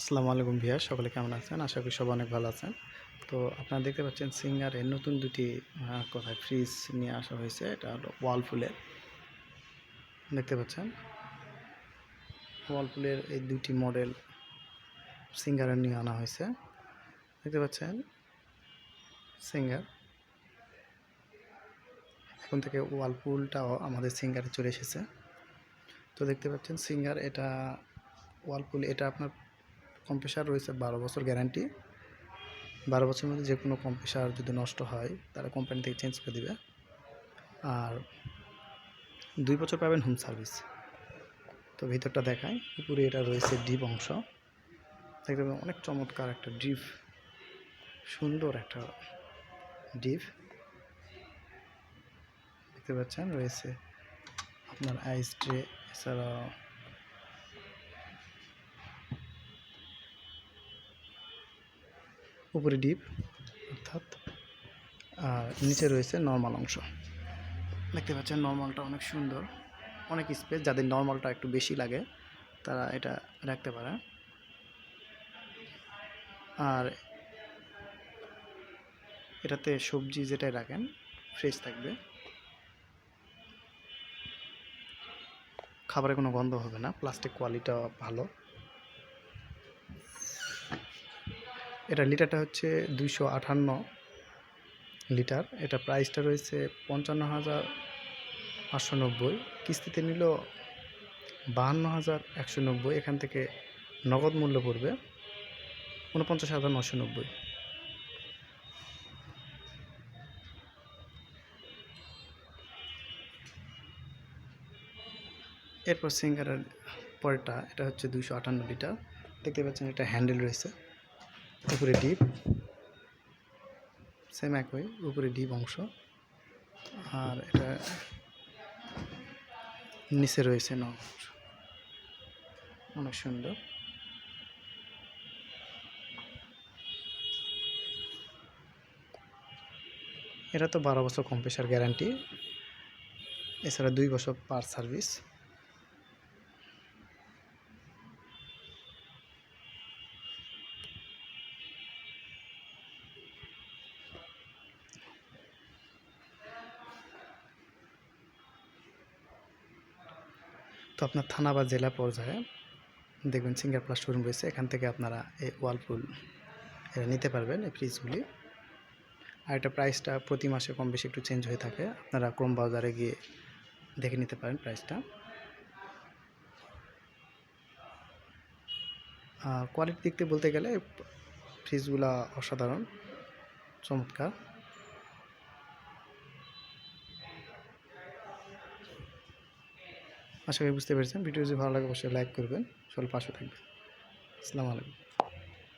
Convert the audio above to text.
আসসালামু আলাইকুম ভিয়া, সকলে কেমন আছেন? আশা করি সব অনেক ভালো আছেন। তো আপনারা দেখতে পাচ্ছেন সিঙ্গারের নতুন দুটি কোথায় ফ্রিজ নিয়ে আসা হয়েছে, এটা হলো ওয়ালপুলের। দেখতে পাচ্ছেন? ওয়ালপুলের এই দুটি মডেল সিঙ্গারের নিয়ে আনা হয়েছে। দেখতে পাচ্ছেন? সিঙ্গার। এখন থেকে ওয়ালপুলটাও আমাদের সিঙ্গারে চলে এসেছে। তো দেখতে পাচ্ছেন সিঙ্গার, এটা ওয়ালপুল, এটা আপনার কম্প্রেসার রয়েছে, বারো বছর গ্যারান্টি বারো বছরের মধ্যে যে কোনো কম্প্রেসার যদি নষ্ট হয়, তাহলে কোম্পানি থেকে চেঞ্জ করে দেবে। আর দুই বছর পাবেন হোম সার্ভিস তো ভিতরটা দেখায় উপরে এটা রয়েছে ডিপ অংশ। দেখতে পাবেন অনেক চমৎকার একটা ডিপ সুন্দর একটা ডিপ দেখতে পাচ্ছেন, রয়েছে আপনার আইস ট্রে এছাড়া উপরে ডিপ, অর্থাৎ, আর নিচে রয়েছে নর্মাল অংশ। দেখতে পাচ্ছেন নর্মালটা অনেক সুন্দর, অনেক স্পেস যাদের নর্মালটা একটু বেশি লাগে, তারা এটা রাখতে পারে। আর এটাতে সবজি যেটাই রাখেন ফ্রেশ থাকবে। খাবারে কোনো গন্ধ হবে না প্লাস্টিক কোয়ালিটিটা ভালো। এটা লিটারটা হচ্ছে দুইশো আটান্ন লিটার। এটা প্রাইসটা রয়েছে পঞ্চান্ন হাজার পাঁচশো নব্বই। কিস্তিতে নিল বাহান্ন হাজার একশো নব্বই। এখান থেকে নগদ মূল্য পড়বে উনপঞ্চাশ হাজার নশো নব্বই। এরপর সিঙ্গারের পরেরটা, এটা হচ্ছে দুইশো আটান্ন লিটার। দেখতে পাচ্ছেন এটা হ্যান্ডেল রয়েছে। উপরে ডিপ সেম একই, উপরে ডিপ অংশ। আর এটা নিচে রয়েছে ন অংশ অনেক সুন্দর। এটা তো বারো বছর কম্প্রেসার গ্যারান্টি। এছাড়া দুই বছর পার সার্ভিস। তো আপনার থানা বা জেলা পর্যায়ে দেখবেন সিঙ্গার প্লাস শোরুম রয়েছে। এখান থেকে আপনারা এই ওয়ালপুল এরা নিতে পারবেন এই ফ্রিজগুলি আর এটা প্রাইসটা প্রতি মাসে কম বেশি একটু চেঞ্জ হয়ে থাকে। আপনারা ক্রোম বাজারে গিয়ে দেখে নিতে পারেন প্রাইসটা কোয়ালিটি দিক থেকে বলতে গেলে ফ্রিজগুলা অসাধারণ, চমৎকার। আশা করি বুঝতে পেরেছেন। ভিডিও যদি ভালো লাগে, অবশ্যই লাইক করবেন। সকল পাশে থাকবেন। আসসালামু আলাইকুম।